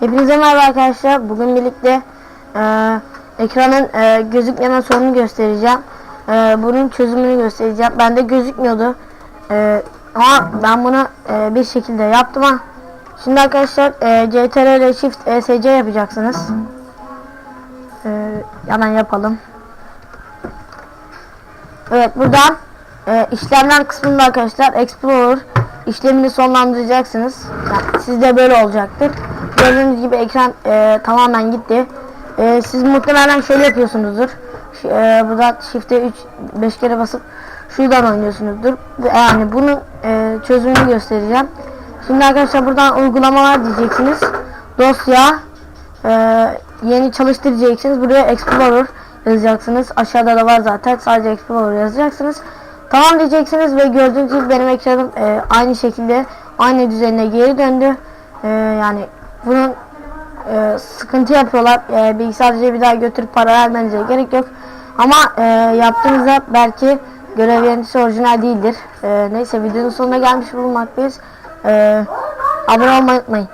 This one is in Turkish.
Hepinize merhaba arkadaşlar. Bugün birlikte e, ekranın e, gözükmeyen sorununu göstereceğim. E, bunun çözümünü göstereceğim. Bende gözükmüyordu. E, ama ben bunu e, bir şekilde yaptım ha. Şimdi arkadaşlar e, CTRL Shift ESC yapacaksınız. E, hemen yapalım. Evet buradan e, işlemler kısmında arkadaşlar Explorer işlemini sonlandıracaksınız. Yani sizde böyle olacaktır. Gördüğünüz gibi ekran e, tamamen gitti. E, siz muhtemelen şöyle yapıyorsunuzdur. Ş- e, buradan Shift'e 3 5 kere basıp şuradan oynuyorsunuzdur. Yani bunun e, çözümünü göstereceğim. Şimdi arkadaşlar buradan uygulamalar diyeceksiniz. Dosya e, yeni çalıştır diyeceksiniz. Buraya Explorer yazacaksınız. Aşağıda da var zaten. Sadece Explorer yazacaksınız. Tamam diyeceksiniz ve gördüğünüz gibi benim ekranım e, aynı şekilde aynı düzenine geri döndü. E, yani bunun e, sıkıntı yapıyorlar. E, bilgisayarcıya bir daha götürüp para vermenize gerek yok. Ama e, yaptığınızda belki görev yöneticisi orijinal değildir. E, neyse videonun sonuna gelmiş bulunmaktayız. E, abone olmayı unutmayın.